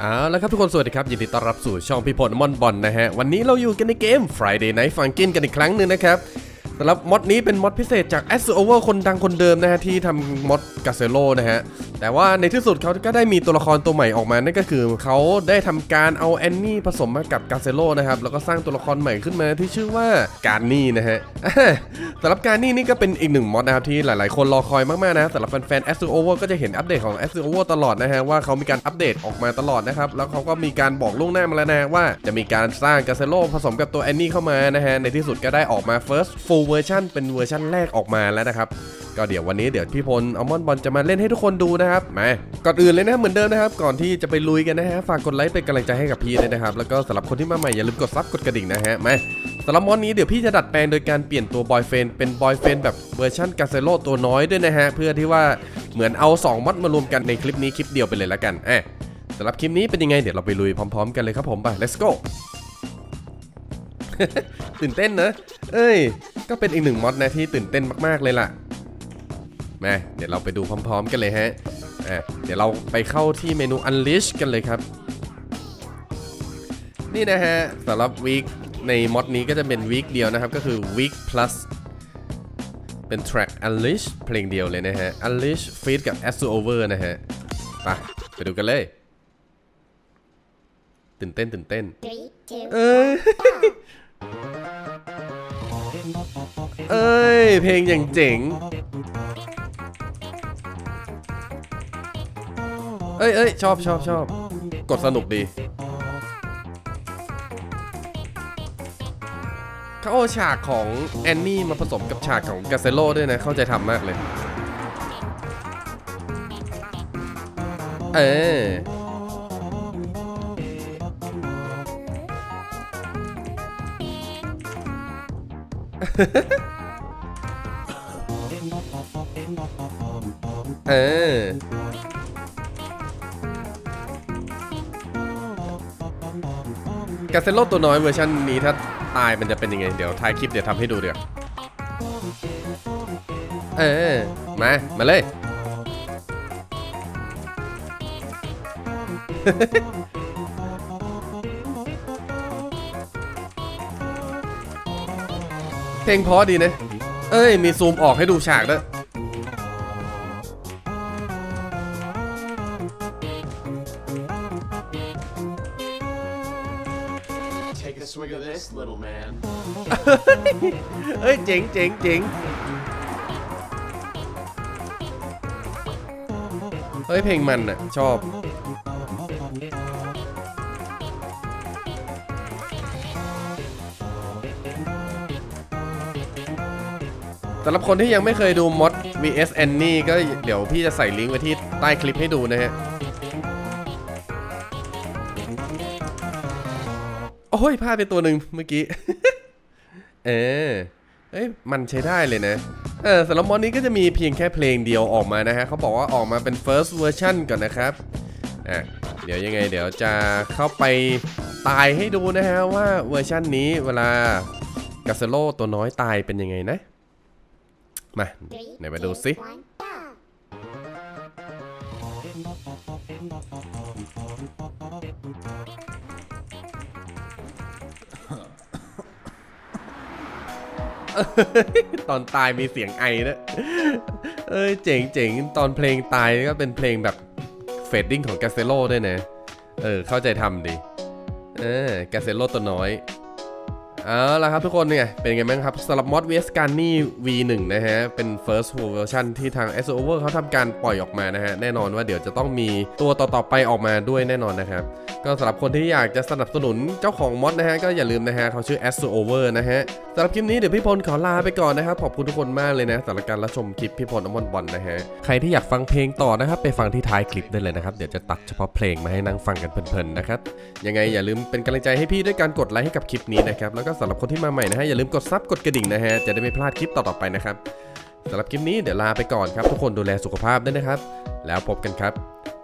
เอาละครับทุกคนสวัสดีครับยินดีต้อนรับสู่ช่องพี่พลมอนบอลนะฮะ วันนี้เราอยู่กันในเกม Friday Night Funkin กันอีกครั้งหนึ่งนะครับสำหรับมอดนี้เป็นมอดพิเศษจาก a s o v e r คนดังคนเดิมนะฮะ ที่ทำมอดกาเซโลนะฮะ แต่ว่าในที่สุดเขาก็ได้มีตัวละครตัวใหม่ออกมา นั่นก็คือเขาได้ทำการเอาแอนนี่ผสมมากับกาเซโลนะครับ แล้วก็สร้างตัวละครใหม่ขึ้นมาที่ชื่อว่าการนี่นะฮะสำหรับการนี่นี่ก็เป็นอีกหนึ่งมอดนะครับที่หลายๆ คนรอคอยมากๆนะสำหรับแฟนๆ a s o v e r ก็จะเห็นอัปเดตของ a s o v e r ตลอดนะฮะว่าเขามีการอัปเดตออกมาตลอดนะครับ แล้วเขาก็มีการบอกล่วงหน้ามาแล้วนะว่าจะมีการสร้างกาเซโลผสมกับตัวแอนนี่เข้ามานะฮะในที่สุดก็ได้ออกมา first full version เป็นเวอร์ชันแรกออกมาแล้วนะครับ ก็เดี๋ยววันนี้เดี๋ยวพี่พลอัลมอนบอลจะมาเล่นให้ทุกคนดูนะครับมาก่อนอื่นเลยนะเหมือนเดิมนะครับ ก่อนที่จะไปลุยกันนะฮะฝากกดไลค์เป็นกำลังใจให้กับพี่ด้วยนะครับแล้วก็สำหรับคนที่มาใหม่อย่าลืมกดซับกดกระดิ่งนะฮะมาสำหรับมอนนี้เดี๋ยวพี่จะดัดแปลงโดยการเปลี่ยนตัวบอยเฟนเป็นบอยเฟนแบบเวอร์ชันกาเซโลตัวน้อยด้วยนะฮะเพื่อที่ว่าเหมือนเอา2มอดมารวมกันในคลิปนี้คลิปเดียวไปเลยละกันอะสำหรับคลิปนี้เป็นยังไงเดี๋ยวเราไปลุยพร้อม ๆ กันเลยครับผมไป let's go ตื่นเต้นนะ เอ้ย ก็เป็นอีกหนึ่งมอดนะที่ตื่นเต้นมากๆเลยล่ะ มาเดี๋ยวเราไปดูพร้อม ๆ กันเลยฮะอะเดี๋ยวเราไปเข้าที่เมนู Unleash กันเลยครับ นี่นะฮะสำหรับวีคในมอดนี้ก็จะเป็นวีคเดียวนะครับ ก็คือ week plus เป็น track Unleash เพลงเดียวเลยนะฮะ Unleash feat กับ a s u Over นะฮะไปไปดูกันเลย ตื่นเต้นตื่นเต้นเอ้ยเอ้ย เพลงอย่างเจ๋ง อ้ยเอ้ยชอบชอบชอบกดสนุกดีเขาเอาฉากของแอนนี่มาผสมกับฉากของกาเซโลด้วยนะ เข้าใจทำมากเลย เออเออ กาเซโลตัวน้อยเวอร์ชันนี้ถ้าตายมันจะเป็นยังไง เดี๋ยวท้ายคลิปเดี๋ยวทำให้ดูเดี๋ยวเออ มา มาเลย เพลงเพราะดีนะ เอ้ย มีซูมออกให้ดูฉากด้วย Take a swig of this, little man. เอ้ยเจ๋งเจ๋งเจ๋งเฮ้ยเพลงมันอะ ชอบ สำหรับคนที่ยังไม่เคยดูมด vs Annie ก็เดี๋ยวพี่จะใส่ลิงก์ไว้ที่ใต้คลิปให้ดูนะฮะ โอ้ยพลาดไปตัวหนึ่งเมื่อกี้ เออเอ้ยมันใช้ได้เลยนะ เออสำหรับมอดนี้ก็จะมีเพียงแค่เพลงเดียวออกมานะฮะเขาบอกว่าออกมาเป็น first version ก่อนนะครับอะเดี๋ยวยังไงเดี๋ยวจะเข้าไปตายให้ดูนะฮะว่าเวอร์ชันนี้เวลากาเซโลตัวน้อยตายเป็นยังไงนะ มาไหนมาดูสิ ตอนตายมีเสียงไอนะเอ้ยเจ๋งเจ๋งตอนเพลงตายก็เป็นเพลงแบบเฟดดิ้งของกาเซโลด้วยนะ เออ เข้าใจทำดีเออกาเซโลตัวน้อยเอาละครับทุกคนเนี่ยเป็นไงบ้างครับสำหรับมอด vs การนี่ V1 นะฮะ เป็น first full version ที่ทาง s o v e r เขาทำการปล่อยออกมานะฮะ แน่นอนว่าเดี๋ยวจะต้องมีตัวต่อๆไปออกมาด้วยแน่นอนนะครับ ก็สำหรับคนที่อยากจะสนับสนุนเจ้าของมอดนะฮะก็อย่าลืมนะฮะเขาชื่อ a s o v e r นะฮะสำหรับคลิปนี้เดี๋ยวพี่พลขอลาไปก่อนนะครับขอบคุณทุกคนมากเลยนะสำหรับการรับชมคลิปพี่พลอมอนบอลนะฮะใครที่อยากฟังเพลงต่อนะครับไปฟังที่ท้ายคลิปได้เลยนะครับเดี๋ยวจะตัดเฉพาะเพลงมาให้นั่งฟังกันเพลินๆนะครับยังไงอย่าลืมเป็นกำลังใจให้พี่ด้วยการกดไลค์ให้กับคลิปนี้นะครับแล้วก็สำหรับคนที่มาใหม่นะฮะอย่าลืมกดซับกดกระดิ่งนะฮะจะได้ไม่พลาดคลิปต่อๆไปนะครับสำหรับคลิปนี้เดี๋ยวลาไปก่อนครับทุกคนดูแลสุขภาพด้วยนะครับ แล้วพบกันครับ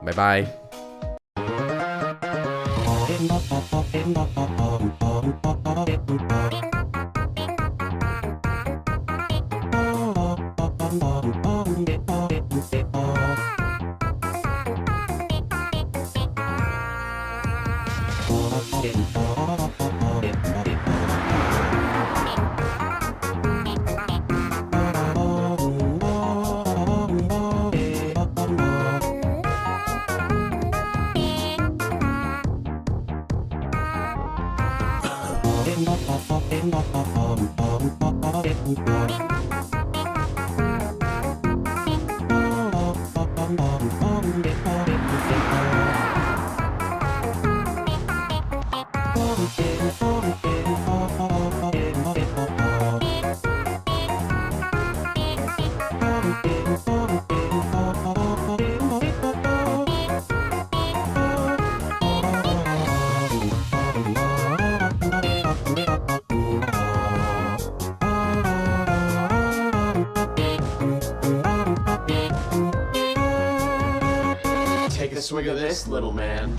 บ๊ายบาย ンバパパペンバパパウパウパパレパパ Oh, yeah. Take a swig of this, little man.